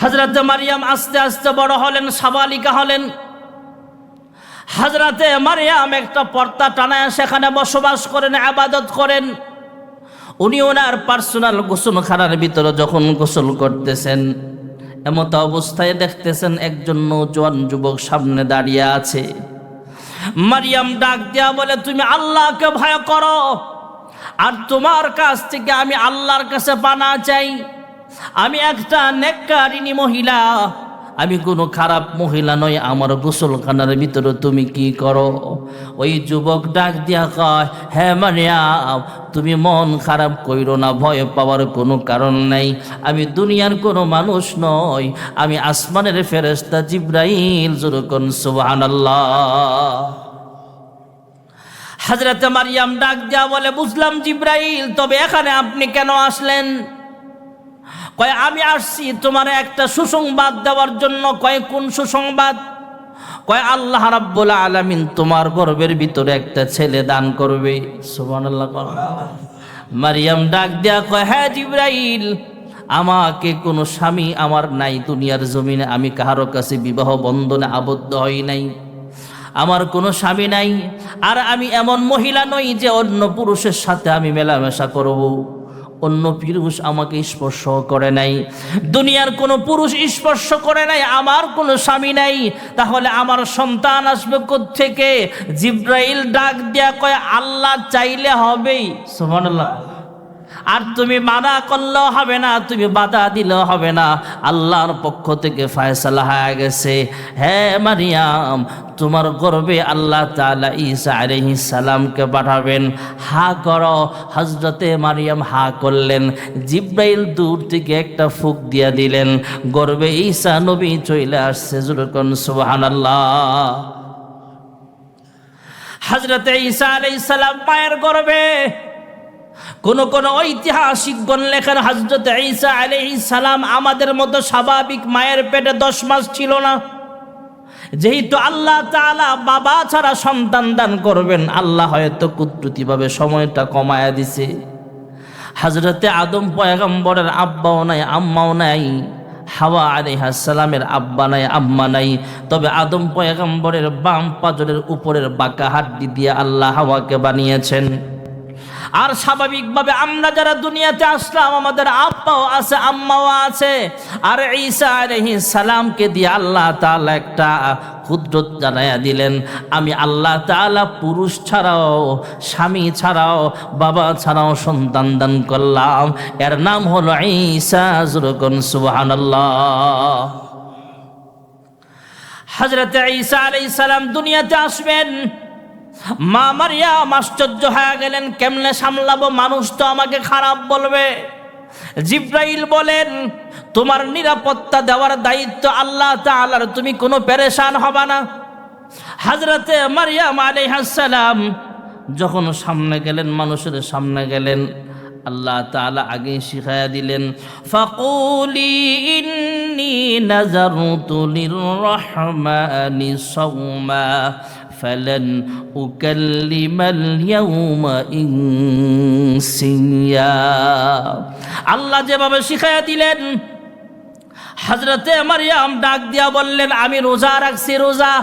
হাজরাতে মারিয়াম আস্তে আস্তে বড় হলেন, সাবালিকা হলেন। হাজরাতে মারিয়াম একটা পর্দা টানায় সেখানে বসবাস করেন, আবাদত করেন। উনি ওনার পার্সোনাল গোসলখানার ভিতরে যখন গোসল করতেছেন, এমত অবস্থায় দেখতেছেন একজন নৌজওয়ান যুবক সামনে দাঁড়িয়ে আছে। মারিয়াম ডাক দেয়া বলে, তুমি আল্লাহকে ভয় করো। আর তোমার কাছ থেকে আমি আল্লাহর কাছে পানা চাই। আমি একটা নেককারিনী মহিলা। আমি কোনো খারাপ মহিলা নই, আমার গোসলখানার ভিতরে তুমি কি করো? ওই যুবক ডাক দিয়া কয় হ্যাঁ মারিয়াম, তুমি মন খারাপ কইরো না, ভয় পাওয়ার কোনো কারণ নাই। আমি দুনিয়ার কোনো মানুষ নই, আমি আসমানের ফেরেস্তা জিব্রাইল জুরকন সুবহানাল্লাহ। হাজরাতে মারিয়াম ডাক দেওয়া বলে, বুঝলাম জিব্রাইল, তবে এখানে আপনি কেন আসলেন? কয়, আমি আসছি তোমার একটা সুসংবাদ দেওয়ার জন্য। কয়, কোন সুসংবাদ? কয়, আল্লাহ রাব্বুল আলামিন তোমার গর্বের ভিতরে একটা ছেলে দান করবে। সুবহানাল্লাহ মারিয়াম ডাক দেয়া কয় হ্যাঁ জিব্রাইল, আমাকে কোনো স্বামী আমার নাই দুনিয়ার জমিনে। আমি কাহারো কাছে বিবাহ বন্ধনে আবদ্ধ হই নাই। আমার কোনো স্বামী নাই। আর আমি এমন মহিলা নই যে অন্য পুরুষের সাথে আমি মেলামেশা করব। অন্য পুরুষ আমাকে স্পর্শ করে নাই। দুনিয়ার কোনো পুরুষ স্পর্শ করে নাই, আমার কোনো স্বামী নাই। তাহলে আমার সন্তান আসবে থেকে জিব্রাইল ডাক দেয়া কয়, আল্লাহ চাইলে হবেই। সুবহানাল্লাহ। আর তুমি মানা করলেও হবে না, তুমি বাধা দিলেও হবে না। আল্লাহর পক্ষ থেকে ফায়সালা হয়ে গেছে। হ্যাঁ মারিয়াম, তোমার গর্বে আল্লাহ তাআলা ঈসা আলাইহিস সালামকে পাঠাবেন। হা করো হজরতে মারিয়াম হা করলেন। জিব্রাইল দূর থেকে একটা ফুক দিয়া দিলেন। গর্বে ঈসা নবী চলে আসছে জুরকন সুবহানাল্লাহ। হজরতে ঈসা আলাইহিস সালাম পায়ের গর্বে কোন কোন ঐতিহাসিকগণ লেখেন হজরত ঈসা আলাইহিস সালাম আমাদের মতো স্বাভাবিক মায়ের পেটে দশ মাস ছিল না। যেহেতু আল্লাহ তাআলা বাবা ছাড়া সন্তান দান করবেন, আল্লাহ হয়তো কুদরতিভাবে সময়টা কমায়া দিছে। হজরতে আদম পয়গম্বরের আব্বাও নাই, আম্মাও নাই, হাওয়া আলাইহাসালামের আব্বা নাই, আম্মা নাই। তবে আদম পয়গম্বরের বাম পাজরের উপরের বাঁকা হাড্ডি দিয়ে আল্লাহ হাওয়াকে বানিয়েছেন। আর স্বাভাবিকভাবে আমরা যারা দুনিয়াতে আসলাম, আমাদের আব্বাও আছে, আম্মাও আছে। আর ঈসা আলাইহিস সালামকে দিয়ে আল্লাহ তাআলা একটা কুদরত জানাইয়া দিলেন, আমি আল্লাহ তাআলা পুরুষ ছাড়াও, স্বামী ছাড়াও, বাবা ছাড়াও সন্তান দান করলাম। এর নাম হলো ঈসা জুরকন সুবহানাল্লাহ। হযরত ঈসা আলাইহিস সালাম দুনিয়াতে আসবেন মা মারিয়াম আশ্চর্য হয়ে গেলেন, কেমনে সামলাবো? মানুষ তো আমাকে খারাপ বলবে। জিব্রাইল বলেন, তোমার নিরাপত্তা দেওয়ার দায়িত্ব আল্লাহ তাআলার, তুমি কোনো পেরেশান হবা না। হাজরতে মারিয়াম আলাইহাসসালাম যখন সামনে গেলেন, মানুষের সামনে গেলেন, আল্লাহ তাআলা আগে শিখায়া দিলেন, ফাকুলি ইন্নি নাজারতু লিররহমানি সাওমা। فلن أكلم اليوم إنسيا আল্লাহ যেভাবে শিখাইয়া দিলেন হাজরতে মারিয়াম ডাক দিয়া বললেন আমি রোজা রাখছি রোজা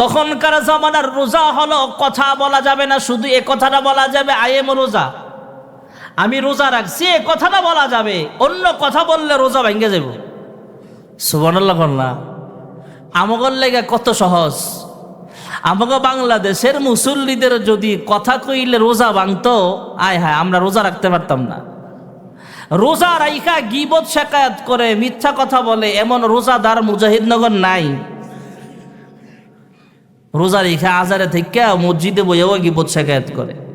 তখনকার জামানার রোজা হলো কথা বলা যাবে না শুধু এ কথাটা বলা যাবে আইএম রোজা আমি রোজা রাখছি এ কথাটা বলা যাবে অন্য কথা বললে রোজা ভেঙে যাব সুবর্ণাল্লাহ কন্যা আমগর লেগে কত সহজ আমাকে বাংলাদেশের মুসল্লিদের যদি কথা কইলে রোজা ভাঙতো, আয় হায়, আমরা রোজা রাখতে পারতাম না। রোজা রাইখা গিবত শেখায়াত করে, মিথ্যা কথা বলে, এমন রোজাদার মুজাহিদনগর নাই। রোজা রেখা আজারে থেকে মসজিদে বইয়াও গিবত শেখায়াত করে।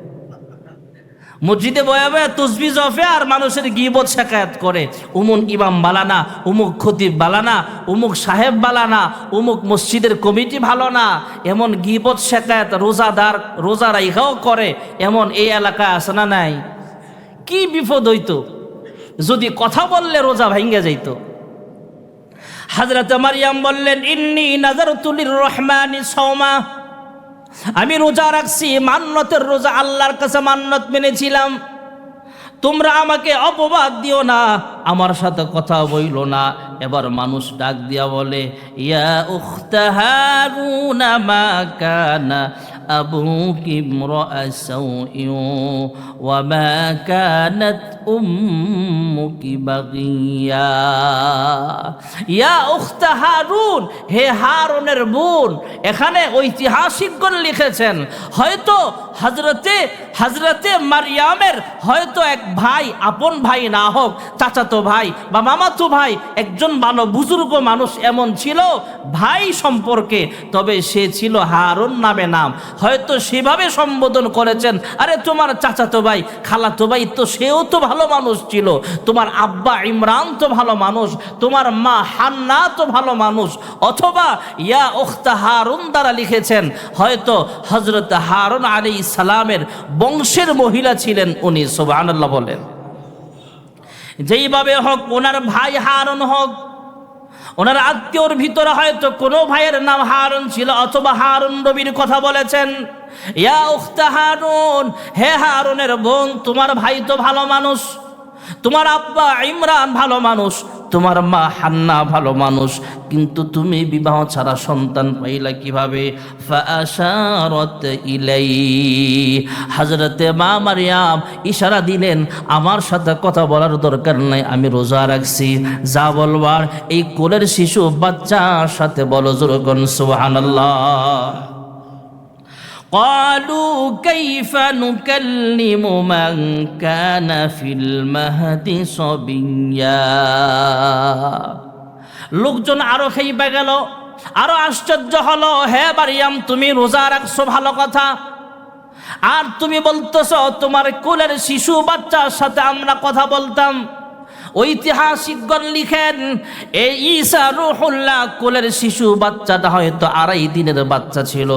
মসজিদে বয়াবে তসবি জফে আর মানুষের গিবত শেখায়াত করে। উমুক ইমাম বালানা, উমুক খতিব বালানা, উমুক সাহেব বালানা, উমুক মসজিদের কমিটি ভালো না। এমন গিবত শেখায়াত রোজাদার, রোজা রাইখাও করে, এমন এই এলাকায় আছে না নাই? কি বিপদ হইতো? যদি কথা বললে রোজা ভাঙ্গে যাইত। হাজরত মারিয়াম বললেন, ইন্নি নাজার তুলির রহমানি সৌমা আমি রোজা রাখছি, মান্নতের রোজা আল্লাহর কাছে মান্নত মেনেছিলাম। তোমরা আমাকে অপবাদ দিও না, আমার সাথে কথা বইল না। এবার মানুষ ডাক দিয়া বলে, ইয়া উখতাহারুনা মা কানা أبوك امرأ سوء وما كانت أمك بغيا ইয়া উখতা হারুন হে হারুনের বোন এখানে ঐতিহাসিকগণ লিখেছেন হয়তো হজরতে হজরতে মারিয়ামের হয়তো এক ভাই আপন ভাই না হোক চাচাতো ভাই বা মামাতো ভাই একজন ভালো বুজুর্গ মানুষ এমন ছিল ভাই সম্পর্কে তবে সে ছিল হারুন নামে নাম হয়তো সেভাবে সম্বোধন করেছেন, আরে তোমার চাচাতো ভাই, খালাতো ভাই তো সেও তো ভালো মানুষ ছিল। তোমার আব্বা ইমরান তো ভালো মানুষ, তোমার মা হান্না তো ভালো মানুষ। অথবা ইয়া ওখতা হারুন দ্বারা লিখেছেন, হয়তো হজরত হারুন আলী সালামের বংশের মহিলা ছিলেন উনি, সুবহানাল্লাহ বলেন। যেইভাবে হোক, ওনার ভাই হারুন হোক ওনার আত্মীয়র ভিতরে হয়তো কোনো ভাইয়ের নাম হারুন ছিল অথবা হারুন রবির কথা বলেছেন, ইয়া উখতা হারুন হে হারুনের বোন, তোমার ভাই তো ভালো মানুষ। তোমার আব্বা ইমরান ভালো মানুষ, তোমার মা হান্না ভালো মানুষ, কিন্তু তুমি বিবাহ ছাড়া সন্তান পাইলা কীভাবে? ইলাই। হযরতে মা মারিয়াম ইশারা দিলেন, আমার সাথে কথা বলার দরকার নাই, আমি রোজা রাখছি। যা বলবার, এই কোলের শিশু বাচ্চার সাথে বলো জোরগন সুবহানাল্লাহ। قالوا كيف نكلم من كان في المهد صبيا লোকজন আরো খেইবা গেল আরো আশ্চর্য হলো হে বারিয়াম তুমি রোজা রাখছো ভালো কথা আর তুমি বলতেছ তোমার কোলের শিশু বাচ্চার সাথে আমরা কথা বলতাম ঐতিহাসিকগণ লিখেন এই ঈসা রুহুল্লাহ কোলের শিশু বাচ্চাটা হয়তো আড়াই দিনের বাচ্চা ছিল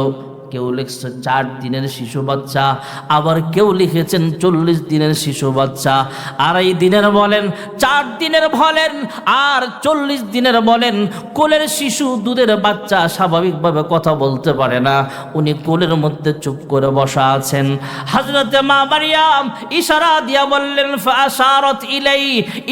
কেউ লিখছে চার দিনের শিশু বাচ্চা, আবার কেউ লিখেছেন চল্লিশ দিনের শিশু বাচ্চা। আড়াই দিনের বলেন, চার দিনের বলেন, আর চল্লিশ দিনের বলেন, কোলের শিশু দুধের বাচ্চা স্বাভাবিকভাবে কথা বলতে পারে না। উনি কোলের মধ্যে চুপ করে বসা আছেন। হাজরতে মা মারিয়াম ইশারা দিয়া বললেন, ফাশারত ইলাই।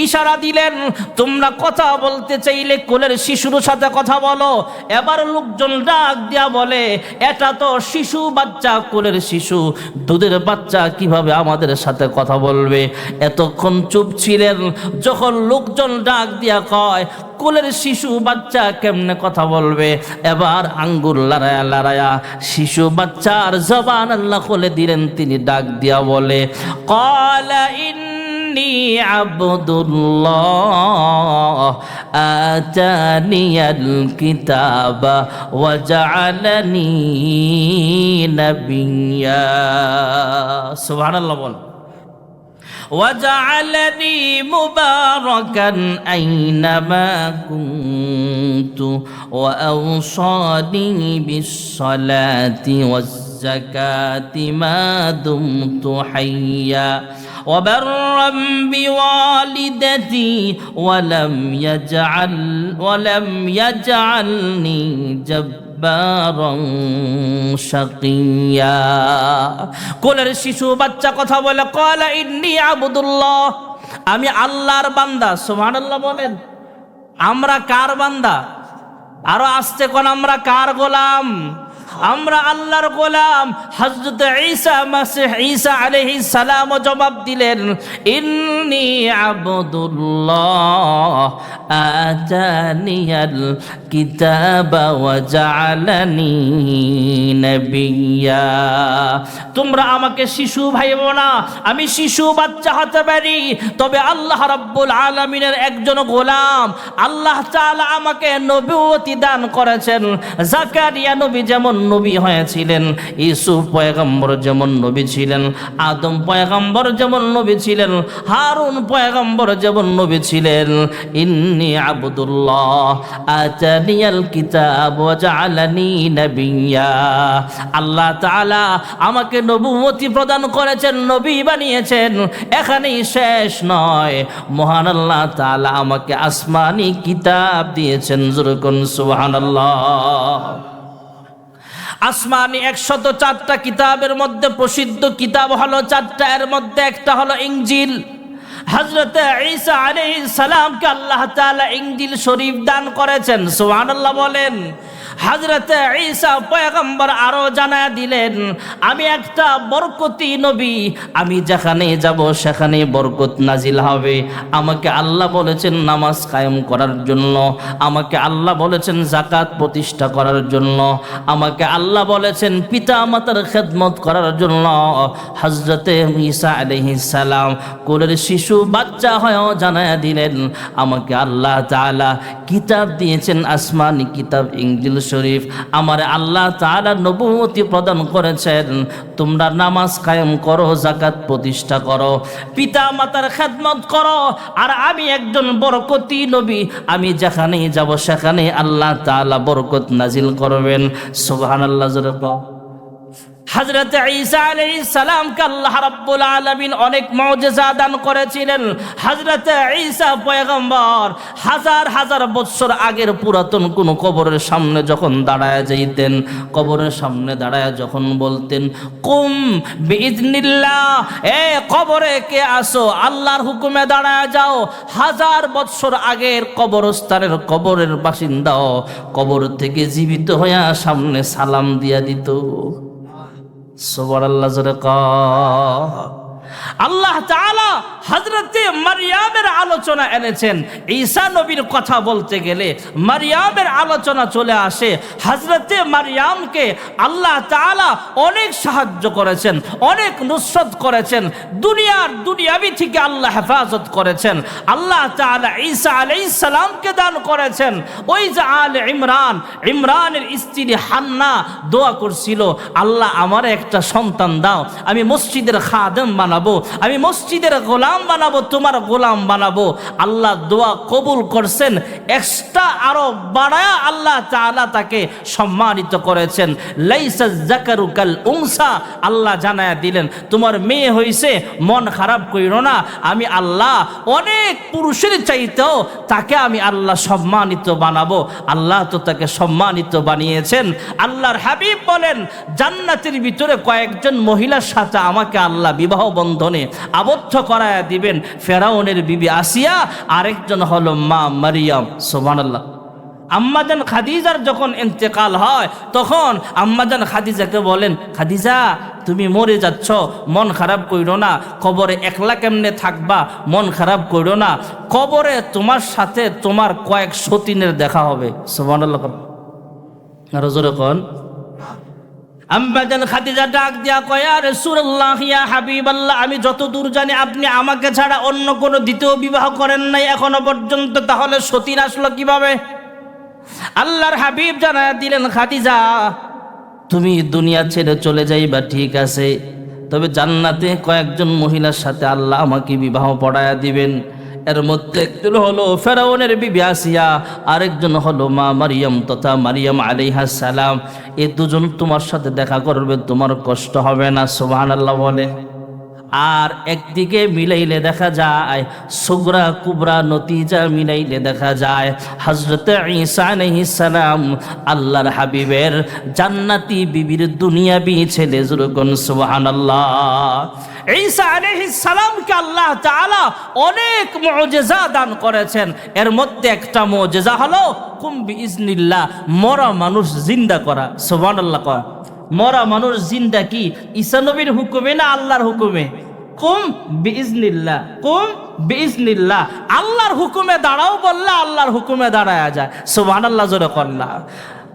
ইশারা দিলেন, তোমরা কথা বলতে চাইলে কোলের শিশুর সাথে কথা বলো। এবার লোকজন ডাক দিয়া বলে, এটা তো শিশু, বাচ্চা, কোলের শিশু, দুধের বাচ্চা কীভাবে আমাদের সাথে কথা বলবে? এতক্ষণ চুপ ছিলেন, যখন লোকজন ডাক দিয়া কয়, কোলের শিশু, বাচ্চা কেমনে কথা বলবে? এবার আঙ্গুর লড়ায়া লড়ায়া শিশু, বাচ্চার জবান আল্লাহ খুলে দিলেন, তিনি ডাক দিয়া বলে, কলা ইন إني عبد الله. آتاني الكتاب وجعلني نبيا. سبحان الله. بول وجعلني مباركا أينما كنت. وأوصاني بالصلاة والزكاة ما دمت حيا. وبرا بوالدتي ولم يجعل ولم يجعلني جبارا شقيا কোলের শিশু বাচ্চা কথা বলে কলা ইন্নি আবুদুল্লাহ আমি আল্লাহর বান্দা সুবহানাল্লাহ বলেন আমরা কার বান্দা আরো আসতে কোন আমরা কার গোলাম আমরা আল্লাহর গোলাম। হজরত ঈসা মাসিহ ঈসা আলাইহিস সালাম জবাব দিলেন, ইন্নি আবদুল্লাহ, আতানিয়াল কিতাবা ওয়া জাআলানি নাবিয়্যা তোমরা আমাকে শিশু ভাইবো না আমি শিশু বাচ্চা হতে পারি, তবে আল্লাহ রাব্বুল আলামিনের একজন গোলাম, আল্লাহ তাআলা আমাকে নবুয়তি দান করেছেন। জাকারিয়া নবী যেমন নবী হয়েছিলেন ইসুফ পয়গম্বর যেমন নবী ছিলেন, আদম পয়গম্বর যেমন নবী ছিলেন, হারুন পয়গম্বর যেমন নবী ছিলেন। ইন্নি আবদুল্লাহ, আতানিয়াল কিতাব ওয়া জাআলানি নাবিয়্যা আল্লাহ তাআলা আমাকে নবুয়তি প্রদান করেছেন, নবী বানিয়েছেন। এখানেই শেষ নয়। মহান আল্লাহ তাআলা আমাকে আসমানি কিতাব দিয়েছেন জুরকুন সুবহানাল্লাহ। আসমানি একশত চারটা কিতাবের মধ্যে প্রসিদ্ধ কিতাব হলো চারটা, এর মধ্যে একটা হলো ইঞ্জিল। হজরত ঈসা আলাইহিস সালামকে আল্লাহ তাআলা ইংজিল শরীফ দান করেছেন। সুবহানাল্লাহ বলেন হজরত ঈসা পয়গম্বর আরও জানায় দিলেন, আমি একটা বরকতি নবী, আমি যেখানে যাব সেখানে বরকত নাজিল হবে। আমাকে আল্লাহ বলেছেন নামাজ কায়েম করার জন্য, আমাকে আল্লাহ বলেছেন জাকাত প্রতিষ্ঠা করার জন্য, আমাকে আল্লাহ বলেছেন পিতা মাতার খেদমত করার জন্য। হজরতে ঈসা সালাম কোলের শিশু বাচ্চা হয়েও জানায় দিলেন, আমাকে আল্লাহ তাআলা কিতাব দিয়েছেন, আসমানি কিতাব ইংজিল শরীফ, আমার আল্লাহ তারা নবমতি প্রদান করেছেন। তোমরা নামাজ কায়েম করো জাকাত প্রতিষ্ঠা করো। পিতা মাতার খেদমত করো, আর আমি একজন বরকতি নবী, আমি যেখানেই যাব সেখানে আল্লাহ তালা বরকত নাজিল করবেন। সোহান আল্লাহ। হজরত ঈসা আলাইহিস সালামকে আল্লাহ রাব্বুল আলামিন অনেক মুজিজা দান করেছিলেন। হজরত ঈসা পয়গম্বর হাজার হাজার বছর আগের পুরাতন কোন কবরের সামনে যখন দাঁড়ায় যাইতেন, কবরের সামনে দাঁড়ায় যখন বলতেন, কুম বিইজনিল্লাহ এ কবরে কে আসো? আল্লাহর হুকুমে দাঁড়ায় যাও। হাজার বৎসর আগের কবরস্থানের কবরের বাসিন্দাও কবর থেকে জীবিত হইয়া সামনে সালাম দিয়া দিত। সোবার আল্লাহ জোরে ক। আল্লাহ তাআলা হজরতে মারিয়ামের আলোচনা এনেছেন। ঈসা নবীর কথা বলতে গেলে মারিয়ামের আলোচনা চলে আসে। হজরতে মারিয়ামকে আল্লাহ তাআলা অনেক সাহায্য করেছেন, অনেক নুসরত করেছেন, দুনিয়ার দুনিয়াবি থেকে আল্লাহ হেফাজত করেছেন। আল্লাহ তাআলা ঈসা আলাইহিস সালামকে দান করেছেন। ওই যে আল ইমরান, ইমরানের স্ত্রী হান্না দোয়া করছিল, আল্লাহ আমার একটা সন্তান দাও, আমি মসজিদের খাদেম বানাবো। আমি মসজিদের গোলাম বানাবো, তোমার গোলাম বানাবো। আল্লাহ দোয়া কবুল করছেন, এক্সট্রা আরও বাড়ায়া আল্লাহ তাআলা তাকে সম্মানিত করেছেন। লাইসা জাকারুকাল উংসা আল্লাহ জানায়া দিলেন, তোমার মেয়ে হইছে, মন খারাপ কইরো না, আমি আল্লাহ অনেক পুরুষের চাইতেও তাকে আমি আল্লাহ সম্মানিত বানাবো। আল্লাহ তো তাকে সম্মানিত বানিয়েছেন। আল্লাহর হাবিব বলেন, জান্নাতের ভিতরে কয়েকজন মহিলার সাথে আমাকে আল্লাহ বিবাহ বন্ধনে আবদ্ধ করায়া দিবেন ফেরাউনের বিবি আসিয়া, আরেকজন হলো মা মারিয়াম সোমানাল্লাহ আম্মাজান খাদিজার যখন ইন্তেকাল হয়, তখন আম্মাজান খাদিজাকে বলেন, খাদিজা, তুমি মরে যাচ্ছ, মন খারাপ কইরো না, কবরে একলা কেমনে থাকবা, মন খারাপ কইরো না, কবরে তোমার সাথে তোমার কয়েক সতীনের দেখা হবে। সোমানাল্লাহ আরও জোরে কন। আম্বাজান খাদিজা ডাক দিয়া কয়া রাসূলুল্লাহ, ইয়া হাবিবাল্লাহ, আমি যত দূর জানি আপনি আমাকে ছাড়া অন্য কোনো দ্বিতীয় বিবাহ করেন নাই এখনও পর্যন্ত, তাহলে সতীন আসলো কীভাবে? আল্লাহর হাবিব জানায় দিলেন, খাদিজা, তুমি দুনিয়া ছেড়ে চলে যাইবা, ঠিক আছে। তবে জান্নাতে কয়েকজন মহিলার সাথে আল্লাহ আমাকে বিবাহ পড়ায়া দিবেন। এর মধ্যে একজন হলো ফেরাউনের বিবি আসিয়া, আরেকজন হলো মা মারিয়াম তথা মারিয়াম আলিহা সালাম। এই দুজন তোমার সাথে দেখা করবে, তোমার কষ্ট হবে না সোহান আল্লাহ বলে। আর একদিকে মিলাইলে দেখা যায়, সুগরা কুবরা নতিজা মিলাইলে দেখা যায়। হজরত ঈসা আলাইহিস আল্লাহর হাবিবের জান্নাতি বিবির দুনিয়াবি ছেলে জুরগন সুবহানাল্লাহ। ঈসা আলাইহিস সালামকে আল্লাহ তাআলা অনেক মুজিজা দান করেছেন। এর মধ্যে একটা মুজিজা হলো কুম্বি ইজনিল্লাহ মরা মানুষ জিন্দা করা, সুবহানাল্লাহ কয় মরা মানুষ জিন্দা কি? ঈশানবীর হুকুমে না আল্লাহর হুকুমে? কুম বিজনিল্লা কুম বিজনিল্লা আল্লাহর হুকুমে দাঁড়াও বললে আল্লাহর হুকুমে দাঁড়ায় যায়। সুবহানাল্লাহ জোরে করলা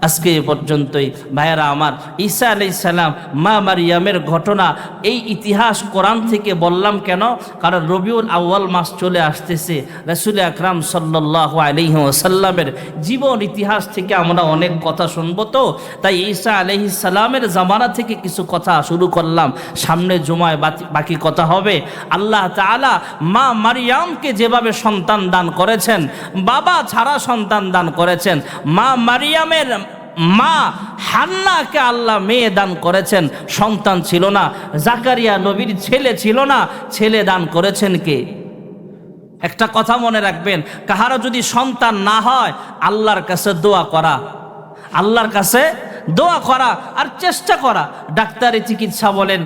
আজকে এ পর্যন্তই। ভাইয়েরা আমার, ঈসা আলাইহিস সালাম, মা মারিয়ামের ঘটনা, এই ইতিহাস কোরআন থেকে বললাম কেন? কারণ রবিউল আউয়াল মাস চলে আসতেছে। রাসূল আকরাম সাল্লাল্লাহু আলাইহি ওয়াসাল্লামের জীবন ইতিহাস থেকে আমরা অনেক কথা শুনব তো। তাই ঈসা আলাইহিস সালামের জামানা থেকে কিছু কথা শুরু করলাম। সামনে জুমায় বাকি কথা হবে। আল্লাহ তাআলা মা মারিয়ামকে যেভাবে সন্তান দান করেছেন, বাবা ছাড়া সন্তান দান করেছেন, মা মারিয়ামের মা হান্নাকে আল্লাহ মেয়ে দান করেছেন, সন্তান ছিল না। জাকারিয়া নবীর ছেলে ছিল না, ছেলে দান করেছেন কে? একটা কথা মনে রাখবেন, কাহারও যদি সন্তান না হয়, আল্লাহর কাছে দোয়া করা। আল্লাহর কাছে দোয়া করা আর চেষ্টা করা। ডাক্তারি চিকিৎসা বলেন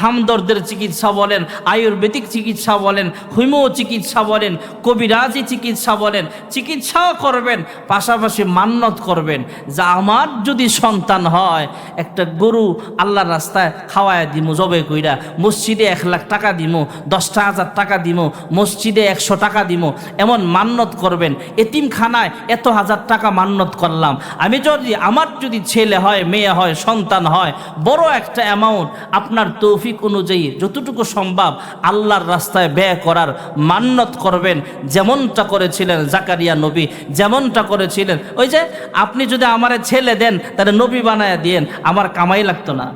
হামদর্দের চিকিৎসা বলেন, আয়ুর্বেদিক চিকিৎসা বলেন হোমিও চিকিৎসা বলেন, কবিরাজি চিকিৎসা বলেন, চিকিৎসাও করবেন, পাশাপাশি মান্যত করবেন। যে আমার যদি সন্তান হয়, একটা গরু আল্লাহর রাস্তায় খাওয়ায় দিমু, জবে কইরা, মসজিদে এক লাখ টাকা দিমু, দশটা হাজার টাকা দিমু, মসজিদে একশো টাকা দিমু, এমন মান্যত করবেন, এতিমখানায় এত হাজার টাকা মান্যত করলাম। আমি যদি, আমার যদি ছেলে হয়, মেয়ে হয়, সন্তান হয়, বড় একটা অ্যামাউন্ট আপনার তৌফিক অনুযায়ী যতটুকু সম্ভব আল্লাহর রাস্তায় ব্যয় করার মান্যত করবেন। যেমনটা করেছিলেন জাকারিয়া নবী, যেমনটা করেছিলেন। ওই যে আপনি যদি আমার ছেলে দেন, তাহলে নবী বানায় দিয়েন, আমার কামাই লাগতো না।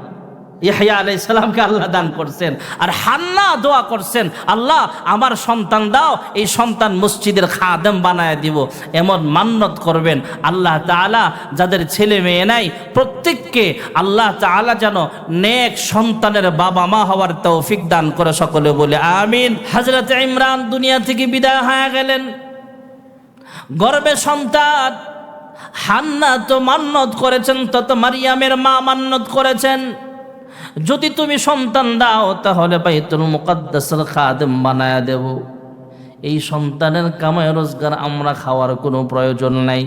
ইহাইয়া আলাই সালামকে আল্লাহ দান করছেন। আর হান্না দোয়া করছেন, আল্লাহ, আমার সন্তান দাও, এই সন্তান মসজিদের খাদেম বানায় দিব। এমন মান্যত করবেন, আল্লাহ তাআলা যাদের ছেলে মেয়ে নাই, প্রত্যেককে আল্লাহ তাআলা যেন নেক সন্তানের বাবা মা হওয়ার তৌফিক দান করে সকলে বলে, আমিন। হজরত ইমরান দুনিয়া থেকে বিদায় হয়ে গেলেন। গর্বে সন্তান, হান্না তো মান্যত করেছেন, তত মারিয়ামের মা মান্যত করেছেন। যদি তুমি সন্তান দাও, তাহলে বাইতুল মুকাদ্দাসের খাদেম বানায়া দেব। এই সন্তানের কামায় রোজগার আমরা খাওয়ার কোনো প্রয়োজন নাই।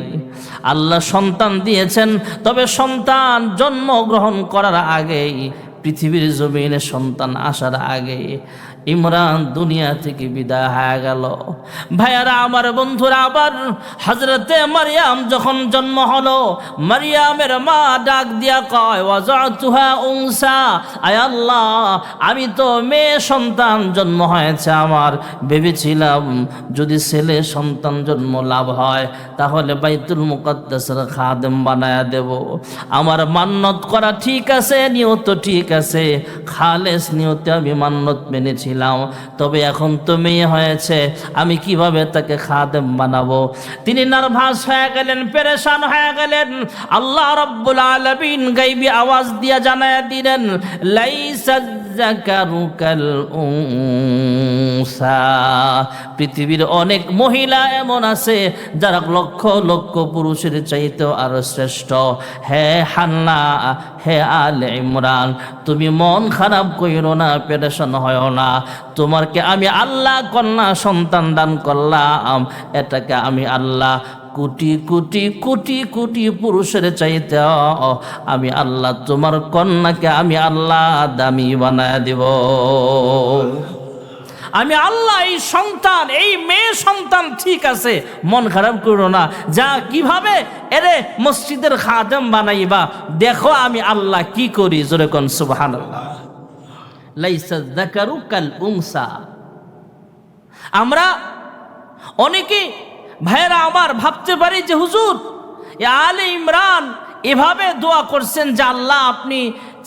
আল্লাহ সন্তান দিয়েছেন, তবে সন্তান জন্মগ্রহণ করার আগেই, পৃথিবীর জমিনে সন্তান আসার আগে ইমরান দুনিয়া থেকে বিদায় হয়ে গেল। ভাইয়ারা, আমার বন্ধুরা, আবার হজরতে মারিয়াম যখন জন্ম হলো, মারিয়ামের মা ডাক দিয়া কয় ওয়াজাতুহা উংসা আয় আল্লাহ, আমি তো মেয়ে সন্তান জন্ম হয়েছে আমার। ভেবেছিলাম যদি ছেলে সন্তান জন্ম লাভ হয়, তাহলে বাইতুল মুকদ্দাসের খাদেম বানায়া দেব। আমার মান্যত করা ঠিক আছে, নিয়ত ঠিক আছে। খালেস নিয়তে আমি মান্নত মান্যত মেনেছিলাম তবে এখন তো মেয়ে হয়েছে, আমি কীভাবে তাকে খাদেম বানাবো? তিনি নার্ভাস হয়ে গেলেন, পেরেশান হয়ে গেলেন। আল্লাহ রব্বুল আলমিন গাইবি আওয়াজ দিয়ে জানায় দিলেন লাইসা পৃথিবীর অনেক মহিলা এমন আছে, যারা লক্ষ লক্ষ পুরুষের চাইতেও আরও শ্রেষ্ঠ। হে হান্না, হে আল ইমরান তুমি মন খারাপ কইরো না, পেরেশন হয় না। তোমারকে আমি আল্লাহ কন্যা সন্তান দান করলাম, এটাকে আমি আল্লাহ কোটি কোটি কোটি কোটি পুরুষের চাইতে আমি আল্লাহ তোমার কন্যাকে আমি আল্লাহ দামি বানায় দিব। আমি আল্লাহ এই সন্তান, এই মেয়ে সন্তান ঠিক আছে, মন খারাপ করো না। যা, কীভাবে? এরে মসজিদের খাদেম বানাইবা। দেখো আমি আল্লাহ কি করি, জোরে কোন সুবহান আমরা অনেকে ভাইয়েরা আমার ভাবতে পারি যে হুজুর আলে ইমরান এভাবে দোয়া করছেন যে আল্লাহ আপনি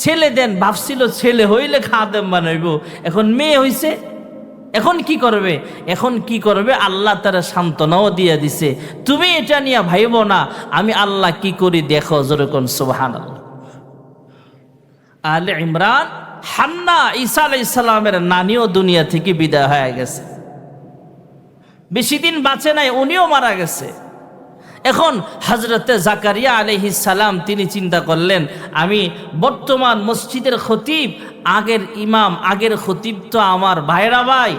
ছেলে দেন, ভাবছিল ছেলে হইলে খাদেম বানাইব, এখন মেয়ে হইছে, এখন কি করবে? এখন কি করবে? আল্লাহ তারা সান্ত্বনাও দিয়ে দিছে। তুমি এটা নিয়ে ভাইব না, আমি আল্লাহ কি করি দেখো যেরকম সুবহান আলে ইমরান হান্না ঈসা আলাই ইসলামের নানিও দুনিয়া থেকে বিদায় হয়ে গেছে। বেশি দিন বাঁচে নাই, উনিও মারা গেছে। এখন হজরতে জাকারিয়া আলহি সালাম তিনি চিন্তা করলেন, আমি বর্তমান মসজিদের খতিব, আগের ইমাম, আগের খতিব তো আমার ভাইরা ভাই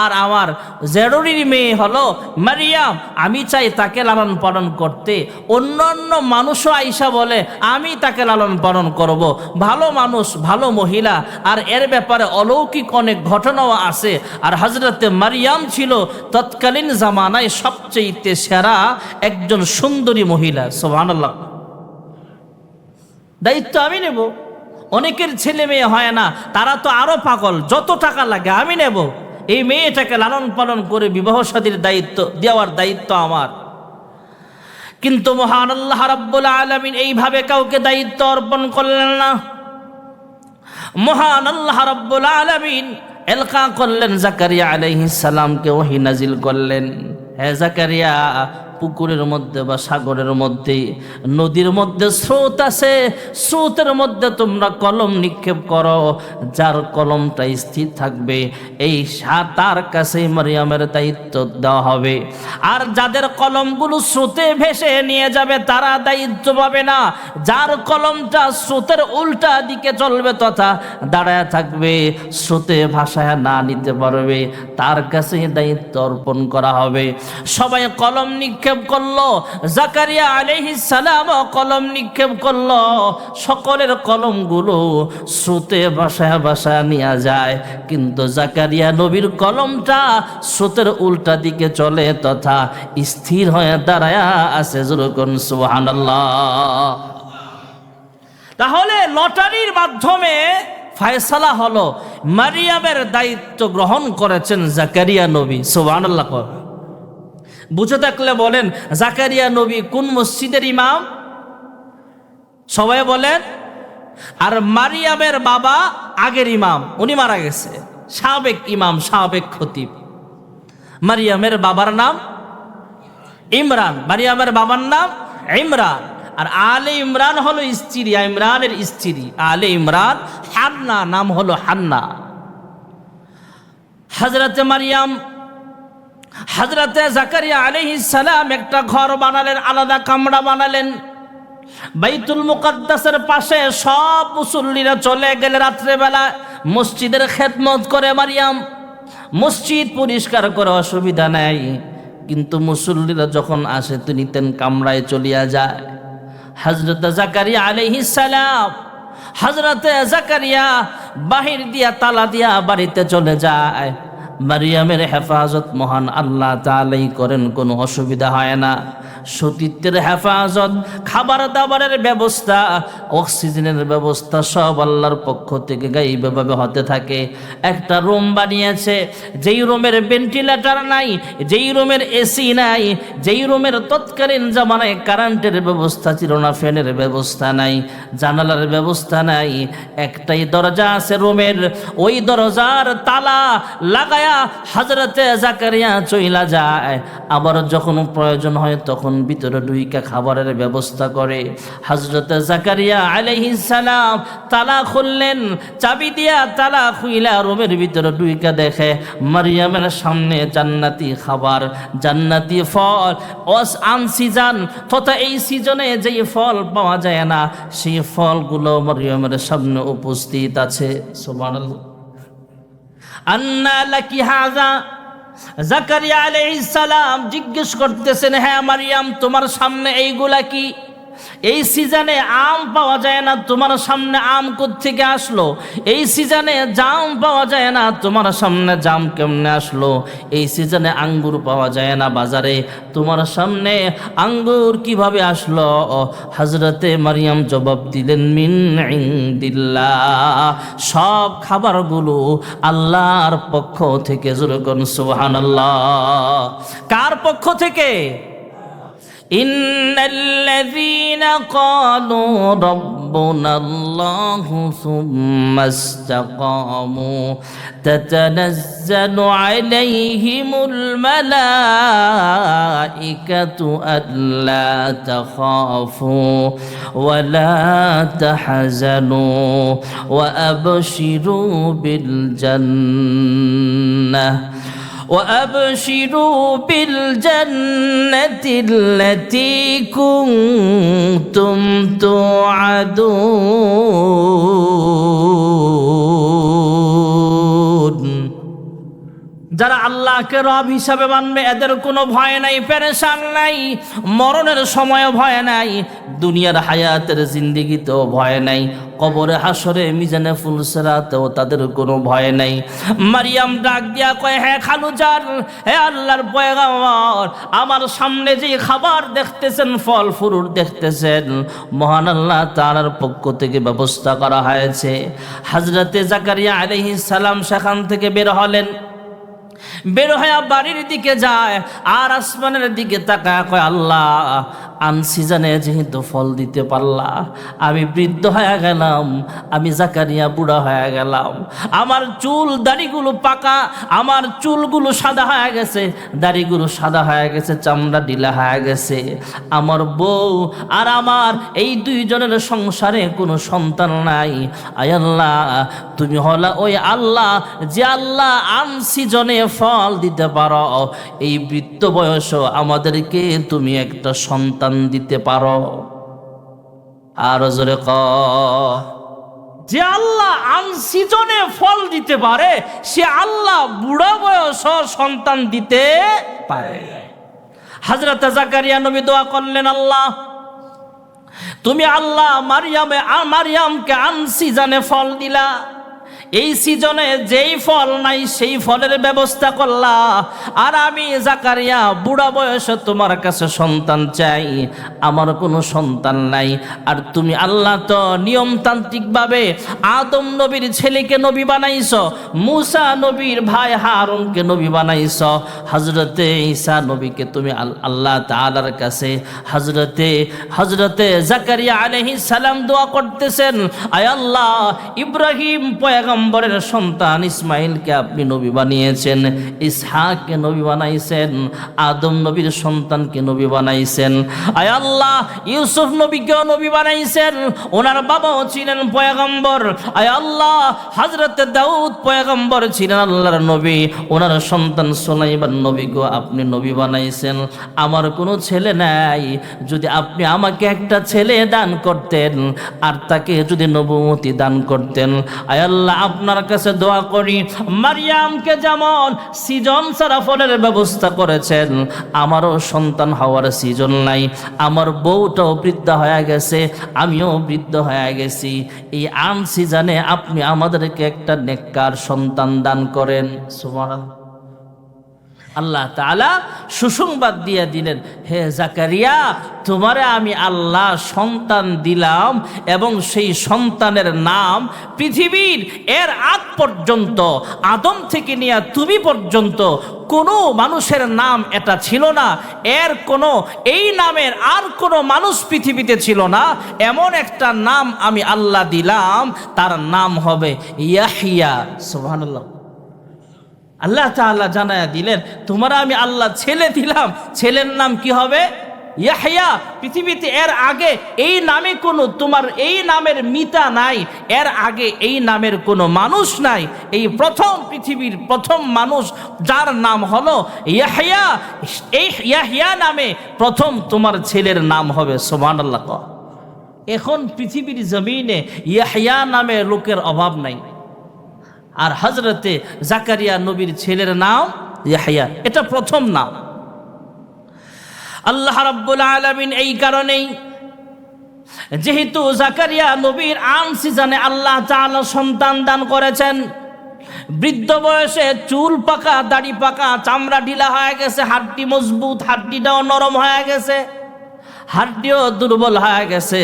আর আমার জেরুরির মেয়ে হলো মারিয়াম। আমি চাই তাকে লালন পালন করতে। অন্য অন্য মানুষও আইসা বলে, আমি তাকে লালন পালন করব। ভালো মানুষ, ভালো মহিলা, আর এর ব্যাপারে অলৌকিক অনেক ঘটনাও আছে। আর হজরতে মারিয়াম ছিল তৎকালীন জামানায় সবচেয়ে সেরা একজন সুন্দরী মহিলা। সোহানাল্লাহ দায়িত্ব আমি নেব। অনেকের ছেলে মেয়ে হয় না, তারা তো আরও পাগল। যত টাকা লাগে আমি নেব। এই মেয়েটাকে লালন পালন করে বিবাহ সাদীর দায়িত্ব, দেওয়ার দায়িত্ব আমার। কিন্তু মহান আল্লাহ রাব্বুল আলামিন এইভাবে কাউকে দায়িত্ব অর্পণ করলেন না। মহান আল্লাহ রাব্বুল আলামিন এলকা করলেন জাকারিয়া আলাইহিস সালামকে, ওহি নাজিল করলেন। হে জাকারিয়া পুকুরের মধ্যে বা সাগরের মধ্যে, নদীর মধ্যে স্রোত আছে, স্রোতের মধ্যে তোমরা কলম নিক্ষেপ করো, যার কলমটা স্থির থাকবে, এই সা- তার কাছেই মারিয়ামের দায়িত্ব দেওয়া হবে। আর যাদের কলমগুলো স্রোতে ভেসে নিয়ে যাবে, তারা দায়িত্ব পাবে না। যার কলমটা স্রোতের উল্টা দিকে চলবে, তথা দাঁড়ায় থাকবে, স্রোতে ভাষায় না নিতে পারবে, তার কাছে দায়িত্ব অর্পণ করা হবে। সবাই কলম নিক্ষেপ করল, জাকারিয়া আলাইহিস সালাম কলম নিক্ষেপ করল, সকলের কলমগুলো স্রোতে ভাষায় ভাষায় নেওয়া যায়। কিন্তু জাকারিয়া নবীর কলমটা স্রোতের উল্টা দিকে চলে তথা স্থির হয়ে দাঁড়ায় আছে যেরকম সুবহানাল্লাহ। তাহলে লটারির মাধ্যমে ফায়সালা হলো, মারিয়ামের দায়িত্ব গ্রহণ করেছেন জাকারিয়া নবী কর বুঝে থাকলে বলেন, জাকারিয়া নবী কোন মসজিদের ইমাম? সবাই বলেন, আর মারিয়ামের বাবা আগের ইমাম, উনি মারা গেছে। সাবেক ইমাম, সাবেক খতিব। মারিয়ামের বাবার নাম ইমরান। মারিয়ামের বাবার নাম ইমরান। আর আলে ইমরান হলো স্ত্রী, ইমরানের স্ত্রী। আলে ইমরান, হান্না, নাম হলো হান্না। হজরতে মারিয়াম হজরতে জাকারিয়া আলাইহিস সালাম একটা ঘর বানালেন, আলাদা কামরা বানালেন। বাইতুল মুকাদ্দাসের পাশে সব মুসল্লিরা চলে গেলে রাত্রেবেলা মসজিদের খেদমত করে মারিয়াম। মসজিদ পরিষ্কার করে অসুবিধা নেই, কিন্তু মুসল্লিরা যখন আসে তিনি তেন কামরায় চলিয়া যায়। হজরত জাকারিয়া সালাম হজরতে জাকারিয়া বাহির দিয়া তালা দিয়া বাড়িতে চলে যায়। মারিয়ামের হেফাজত মহান আল্লাহ তালাই করেন, কোনো অসুবিধা হয় না। সতীত্বের হেফাজত খাবার দাবারের ব্যবস্থা, অক্সিজেনের ব্যবস্থা সব আল্লাহর পক্ষ থেকে গাইবেভাবে হতে থাকে। একটা রুম বানিয়েছে, যেই রুমের ভেন্টিলেটার নাই, যেই রুমের এসি নাই, যেই রুমের তৎকালীন জামানায় কারেন্টের ব্যবস্থা ছিল না ফ্যানের ব্যবস্থা নাই, জানালার ব্যবস্থা নাই, একটাই দরজা আছে রুমের, ওই দরজার তালা লাগায়া হাজরতে জাকারিয়া চইলা যায়, আবার যখন প্রয়োজন হয় তখন ভিতরে ডুইকা খাবারের ব্যবস্থা করে। হজরতে জাকারিয়া সালাম তালা খুললেন চাবি দিয়া তালা খুইলা রুমের ভিতরে ডুইকা দেখে মারিয়ামের সামনে জান্নাতি খাবার, জান্নাতি ফল অস আন সিজন, তথা এই সিজনে যেই ফল পাওয়া যায় না, সেই ফলগুলো মারিয়ামের সামনে উপস্থিত আছে। সুবহানাল্লাহ। আন্না লাকি হাজা। জাকারিয়া আলাইহিস সালাম জিজ্ঞেস করতেছেন হ্যাঁ মারিয়াম তোমার সামনে এইগুলা কি? এই সিজনে আম পাওয়া যায় না, তোমার সামনে আম থেকে আসলো? এই সিজনে জাম পাওয়া যায় না, তোমার সামনে জাম কেমনে আসলো? এই সিজনে আঙ্গুর পাওয়া যায় না বাজারে, তোমার সামনে আঙ্গুর কীভাবে আসলো? হজরতে মারিয়াম জবাব দিলেন, মিন ইন্দিল্লাহ। সব খাবারগুলো আল্লাহর পক্ষ থেকে যেরকম সুবহান কার পক্ষ থেকে? إن الذين قالوا ربنا الله ثم استقاموا تتنزل عليهم الملائكة ألا تخافوا ولا تحزنوا وأبشروا بالجنة وأبشروا بالجنة التي كنتم توعدون. যারা আল্লাহকে রব হিসাবে মানবে, এদের কোনো ভয় নাই, পেরেশান নাই, মরণের সময় ভয় নাই, দুনিয়ার হায়াতের জিন্দিগিতেও ভয় নাই, কবরে হাসরে মিজানে ফুলসেরাতেও তাদের কোনো ভয় নাই। মারিয়াম ডাক দিয়া কয় হ্যাঁ খালু যান হে আল্লাহর পয়গামর আমার সামনে যে খাবার দেখতেছেন, ফল ফুরুট দেখতেছেন, মহান আল্লাহ তাআলার পক্ষ থেকে ব্যবস্থা করা হয়েছে। হাজরতে জাকারিয়া আলাইহিস সালাম সেখান থেকে বের হলেন। বের হয়ে বাড়ির দিকে যায় আর আসমানের দিকে তাকায় কয় আল্লাহ আনসিজনে যেহেতু ফল দিতে পারলা, আমি বৃদ্ধ হয়ে গেলাম, আমি জাকারিয়া বুড়া হয়ে গেলাম। আমার চুল দাড়িগুলো পাকা, আমার চুলগুলো সাদা হয়ে গেছে, দাড়িগুলো সাদা হয়ে গেছে, চামড়া ডিলা হয়ে গেছে। আমার বউ আর আমার এই দুইজনের সংসারে কোনো সন্তান নাই। আয় আল্লাহ, তুমি হলা ওই আল্লাহ, যে আল্লাহ আনসিজনে ফল দিতে পারো। এই বৃত্ত বয়স আমাদেরকে তুমি একটা সন্তান দিতে পারো। আর জোরে ক। যে আল্লাহ আনসিজনে ফল দিতে পারে, সে আল্লাহ বুড়া বয়স সন্তান দিতে পারে। হাজরত জাকারিয়া নবী দোয়া করলেন, আল্লাহ, তুমি আল্লাহ মারিয়ামে মারিয়ামকে আনসিজনে ফল দিলা। এই সিজনে যেই ফল নাই, সেই ফলের ব্যবস্থা করলা। আর আমি জাকারিয়া, বুড়া বয়সে তোমার কাছে সন্তান চাই। আমার কোনো সন্তান নাই। আর তুমি আল্লাহ তো নিয়মতান্ত্রিকভাবে আদম নবীর ছেলেকে নবী বানাইছ, মুসা নবীর ভাই হারুনকে নবী বানাইছ। হজরতে ঈসা নবীকে তুমি আল- আল্লাহ তাআলার কাছে হজরতে হজরতে জাকারিয়া আলাইহিস সালাম দোয়া করতেছেন। আয় আল্লাহ, ইব্রাহিম পয়গম্বরের সন্তান ইসমাইলকে আপনি নবী বানিয়েছেন, ইসহাককে নবী বানাইছেন, আদম নবীর সন্তানকে নবী বানাইছেন। আয় আল্লাহ, ইউসুফ নবীকেও নবী বানাইছেন, ওনার বাবাও ছিলেন পয়গম্বর। আয় আল্লাহ, হজরত দাউদ পয়গম্বর ছিলেন আল্লাহর নবী, ওনার সন্তান সোলাইবার নবীকেও আপনি নবী বানাইছেন। আমার কোনো ছেলে নাই, যদি আপনি আমাকে একটা ছেলে দান করতেন, আর তাকে যদি নবমতি দান করতেন, আয় আল্লাহ আপনার কাছে দোয়া করি। মারিয়ামকে যেমন সিজন সারা ফলের ব্যবস্থা করেছেন, আমারও সন্তান হওয়ার সিজন নাই। আমার বউটাও বৃদ্ধ হয়ে গেছে, আমিও বৃদ্ধ হয়ে গেছি। এই আন সিজনে আপনি আমাদেরকে একটা নেককার সন্তান দান করেন। সুবহানাল্লাহ। আল্লাহ তাআলা সুসংবাদ দিয়ে দিলেন, হে জাকারিয়া, তোমারে আমি আল্লাহ সন্তান দিলাম এবং সেই সন্তানের নাম পৃথিবীর এর আগ পর্যন্ত, আদম থেকে নিয়ে তুমি পর্যন্ত কোনো মানুষের নাম এটা ছিল না। এর কোনো, এই নামের আর কোনো মানুষ পৃথিবীতে ছিল না। এমন একটা নাম আমি আল্লাহ দিলাম, তার নাম হবে ইয়াহিয়া। সুবহানাল্লাহ। আল্লাহ তাআলা জানায়া দিলেন, তোমরা আমি আল্লাহ ছেলে দিলাম। ছেলের নাম কি হবে? ইয়াহিয়া পৃথিবীতে এর আগে এই নামে কোনো, তোমার এই নামের মিতা নাই, এর আগে এই নামের কোনো মানুষ নাই। এই প্রথম পৃথিবীর প্রথম মানুষ যার নাম হলো ইয়াহিয়া এই ইয়াহিয়া নামে প্রথম তোমার ছেলের নাম হবে, সুবহানাল্লাহ। কহ। এখন পৃথিবীর জমিনে ইয়াহিয়া নামে লোকের অভাব নাই। আর হজরতে জাকারিয়া নবীর ছেলের নাম ইয়াহিয়া এটা প্রথম নাম। আল্লাহ রাব্বুল আলামিন এই কারণেই যেহেতু জাকারিয়া নবীর আন সিজনে আল্লাহ তাআলা সন্তান দান করেছেন, বৃদ্ধ বয়সে চুল পাকা, দাড়ি পাকা, চামড়া ঢিলা হয়ে গেছে, হাড্ডি মজবুত, হাড্ডিটাও নরম হয়ে গেছে। হাড্ডিও দুর্বল হয়ে গেছে।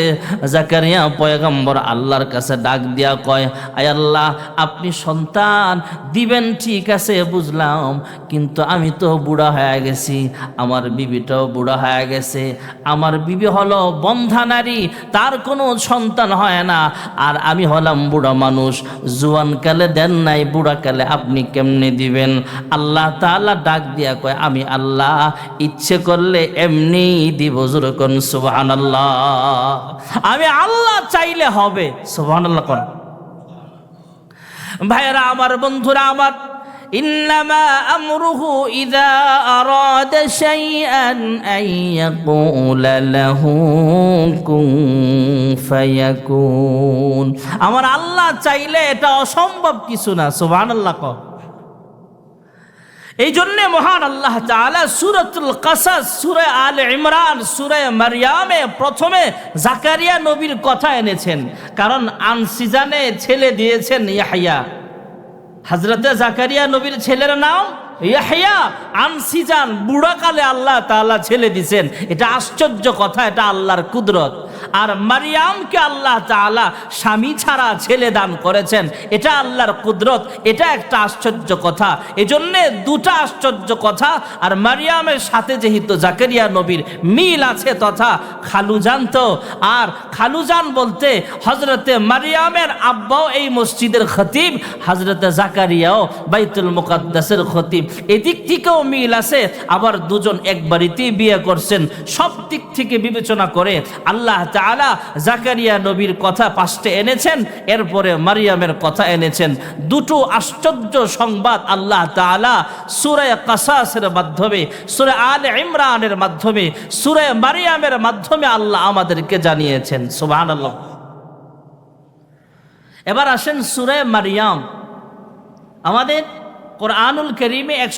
জাকারিয়া পয়গম্বর আল্লাহর কাছে ডাক দিয়া কয়, আয় আল্লাহ, আপনি সন্তান, দিবেন ঠিক আছে, বুঝলাম। কিন্তু আমি তো বুড়া হয়ে গেছি, আমার বিবিটাও বুড়া হয়ে গেছে। আমার বিবি হলো বন্ধা নারী, তার কোনো সন্তান হয় না। আর আমি হলাম বুড়া মানুষ জুয়ানকালে দেন নাই বুড়াকালে আপনি কেমনে দিবেন? আল্লাহ তাআলা ডাক দিয়া কয়, আমি আল্লাহ, ইচ্ছে করলে এমনি দিব যেরকম সুবহান আমি আল্লাহ চাইলে হবে সুবহান আল্লাহ কর ভাইয়েরা আমার বন্ধুরা আমার إنما أمره إذا أراد شيئا أن يقول له كن فيكون আমার আল্লাহ চাইলে এটা অসম্ভব কিছু না সুবহানাল্লাহ কর এই জন্যে মহান আল্লাহ তাআলা সূরাতুল কাসাস, সুরে আল ইমরান, সুরে মারইয়ামে প্রথমে জাকারিয়া নবীর কথা এনেছেন। কারণ আনসিজানে ছেলে দিয়েছেন ইয়াহইয়া। হযরতে জাকারিয়া নবীর ছেলের নাম ইয়াহইয়া। আনসিজান বুড়াকালে আল্লাহ তাআলা ছেলে দিছেন। এটা আশ্চর্য কথা, এটা আল্লাহর কুদরত। আর মারিয়ামকে আল্লাহ তাআলা স্বামী ছাড়া ছেলে দান করেছেন। এটা আল্লাহর কুদরত, এটা একটা আশ্চর্য কথা। এজন্যে দুটা আশ্চর্য কথা, আর মারিয়ামের সাথে যেহেতু জাকেরিয়া নবীর মিল আছে তথা খালুজান তো, আর খালুজান বলতে হজরতে মারিয়ামের আব্বাও এই মসজিদের খতিব হজরতে জাকারিয়াও বাইতুল মুকাদ্দাসের খতিব। এদিক থেকেও মিল আছে, আবার দুজন এক বাড়িতেই বিয়ে করছেন। সব দিক থেকে বিবেচনা করে আল্লাহ তাআলা জাকারিয়া নবীর কথা পাশে এনেছেন, এরপরে মারিয়ামের কথা এনেছেন। দুটো আশ্চর্য সংবাদ আল্লাহ তাআলা সূরা কাসাসের মাধ্যমে, সূরা আলে ইমরানের মাধ্যমে, সুরে মারিয়ামের মাধ্যমে আল্লাহ আমাদেরকে জানিয়েছেন। সুবহানাল্লাহ। এবার আসেন সুরে মারিয়াম। আমাদের কোরআনুল করিমে